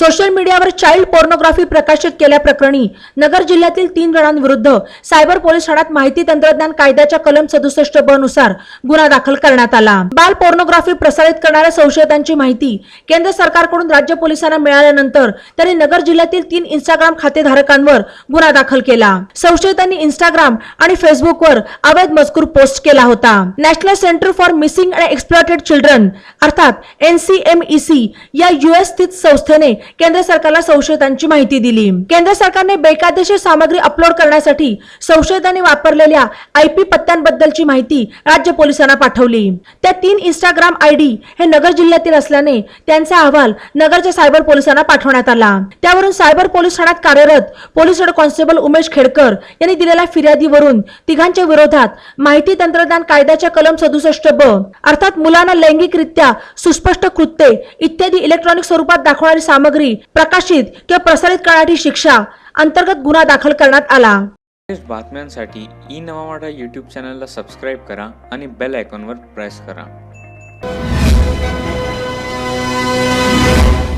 Social मीडियावर child pornography प्रकाशित केल्याप्रकरणी नगर जिल्ह्यातील तीन जणांविरुद्ध सायबर पोलीस ठाण्यात माहिती तंत्रज्ञान कायद्याच्या कलम सदुसष्ट ब नुसार गुन्हा दाखल करण्यात आला. बाल पोर्नोग्राफी प्रसारित करणाऱ्या संशयितांची माहिती केंद्र सरकारकडून राज्य पोलिसांना मिळाल्यानंतर त्यांनी नगर जिल्ह्यातील तीन इंस्टाग्राम खातेधारकांवर गुन्हा दाखल केला. संशयितांनी इंस्टाग्राम आणि फेसबुकवर अवैध मजकूर पोस्ट केला होता. National centre for missing and exploited children अर्थात एनसीएमईसी या युएस स्थित संस्थेने केंद्र सरकारला संशयितांची माहिती दिली. केंद्र सरकारने बेकायदेशीर सामग्री अपलोड करण्यासाठी संशयितांनी वापरलेल्या आयपी पत्त्यांबद्दलची माहिती राज्य पोलिसांना पाठवली. त्या तीन इंस्टाग्राम आयडी हे नगर जिल्ह्यातील असल्याने त्यांचा अहवाल नगरच्या सायबर पोलिसांना पाठवण्यात आला. त्यावरून सायबर पोलीस ठाण्यात कार्यरत police head constable Umesh Khedkar यांनी दिलेल्या फिर्यादीवरून तिघांच्या विरोधात माहिती तंत्रज्ञान कायद्याच्या कलम सदुसष्ट ब अर्थात मुलांना लैंगिकरित्या सुस्पष्ट कृत्ये इत्यादी इलेक्ट्रॉनिक स्वरूपात दाखवणारी सामग्री सामग्री प्रकाशित किंवा प्रसारित करण्याची शिक्षा अंतर्गत गुन्हा दाखल करण्यात आला. बातम्यांसाठी ई नवामाडा युट्यूब चॅनलला सबस्क्राईब करा आणि बेल आयकॉनवर प्रेस करा.